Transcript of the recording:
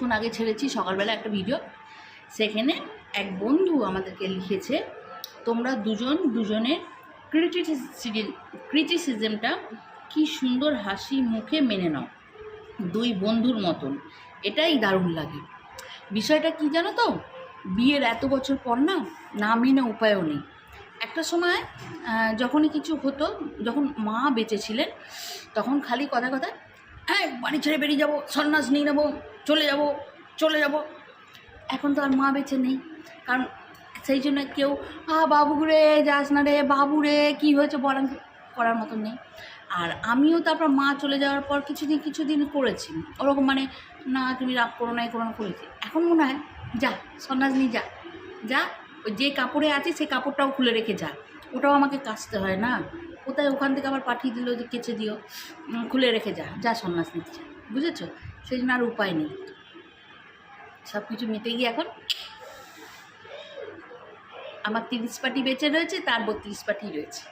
কিছুক্ষণ আগে ছেড়েছি, সকালবেলা একটা ভিডিও সেখানে এক বন্ধু আমাদেরকে লিখেছে, তোমরা দুজন দুজনের ক্রিটিসিজম ক্রিটিসিজমটা কি সুন্দর হাসি মুখে মেনে নাও। দুই বন্ধুর মতন। এটাই দারুণ লাগে। বিষয়টা কি জানো তো? বিয়ের এত বছর পর না না মেনে উপায়ও নেই। একটা সময় যখনই কিছু হতো, যখন মা বেঁচে ছিলেন, তখন খালি কথা কথা হ্যাঁ বাড়ি ছেড়ে বেরিয়ে যাব, সন্ন্যাস নিয়ে নেব চলে যাব চলে যাব। এখন তো আর মা বেঁচে নেই। কারণ সেই জন্য কেউ, আ, বাবু রে, যাস না রে, বাবু রে, কী হয়েছে বলার করার মতন নেই। আর আমিও তারপর মা চলে যাওয়ার পর কিছুদিন কিছুদিন করেছি। ওরকম মানে না, তুমি রাগ করো না করো না, করেছি। এখন মনে হয়, যা, সন্ন্যাস নিয়ে যা। যা, ওই যে কাপড়ে আছে সেই কাপড়টাও খুলে রেখে যা। ওটাও আমাকে কাচতে হয় না। কোথায় ওখান থেকে আবার পাঠিয়ে দিল যে কেচে দিও। খুলে রেখে যা। যা, সন্ন্যাস যা। বুঝেছ? সেই জন্য আর উপায় নেই। সব কিছু মিটে গিয়ে এখন আমার তিরিশ পাটি বেঁচে রয়েছে, তার বত্রিশ পাটি রয়েছে।